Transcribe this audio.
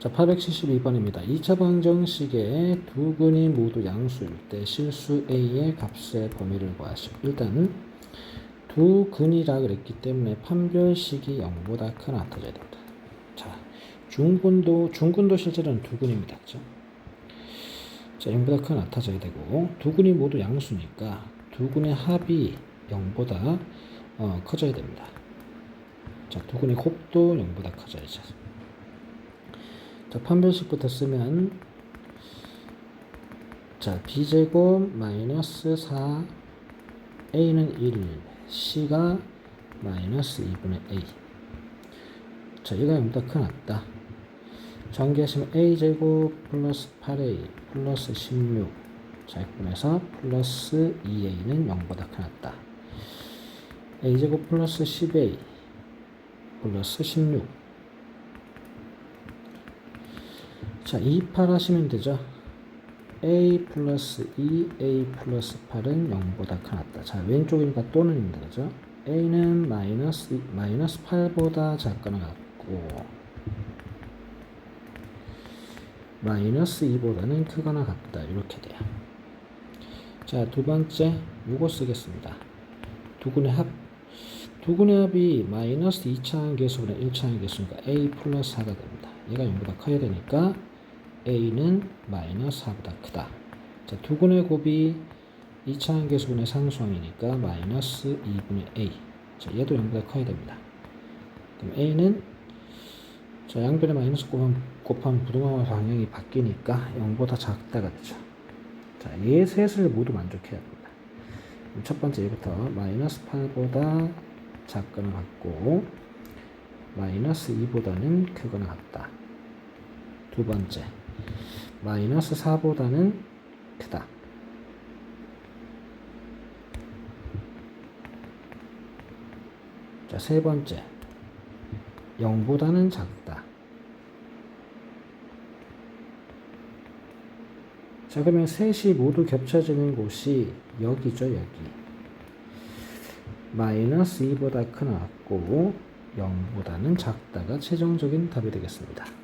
자, 872번입니다. 2차 방정식의 두 근이 모두 양수일 때 실수 A의 값의 범위를 구하시오. 일단 두 근이라 그랬기 때문에 판별식이 0보다 크나 같아져야 됩니다. 자, 중근도 중근도 실제로는 두 근입니다. 그죠? 자, 0보다 크나 같아져야 되고 두 근이 모두 양수니까 두 근의 합이 0보다 어, 커져야 됩니다. 자, 두 근의 곱도 0보다 커져야죠. 자, 판별식부터 쓰면 자, b제곱 마이너스 4 a는 1 c가 마이너스 2분의 a. 자, 얘가 0보다 큰 낫다. 전개하시면 a제곱 플러스 8a 플러스 16 자, 분해서 플러스 2a는 0보다 큰 낫다. a제곱 플러스 10a 플러스 16 자, 2, 8 하시면 되죠. a 플러스 2, a 플러스 8은 0보다 크다. 자, 왼쪽이니까 또는입니다. 그죠? a는 마이너스, 이- 마이너스 8보다 작거나 같고, 마이너스 2보다는 크거나 같다. 이렇게 돼요. 자, 두 번째, 요거 쓰겠습니다. 두근의 합. 두근의 합이 마이너스 2차항 계수보다 1차항 계수니까 a 플러스 4가 됩니다. 얘가 0보다 커야 되니까 a는 마이너스 4보다 크다. 자, 두근의 곱이 2차항 계수분의 상수항이니까 마이너스 2분의 a. 자, 얘도 0보다 커야 됩니다. 그럼 a는 자, 양변에 마이너스 곱하면, 곱하면 부동항의 방향이 바뀌니까 0보다 작다가 되죠. 자, 얘 셋을 모두 만족해야 됩니다. 첫 번째 얘부터 마이너스 8보다 작거나 같고 마이너스 2보다는 크거나 같다. 두 번째 마이너스 4보다는 크다. 자, 세 번째 0보다는 작다. 자, 그러면 셋이 모두 겹쳐지는 곳이 여기죠, 여기. 마이너스 2보다 크나 같고 0보다는 작다가 최종적인 답이 되겠습니다.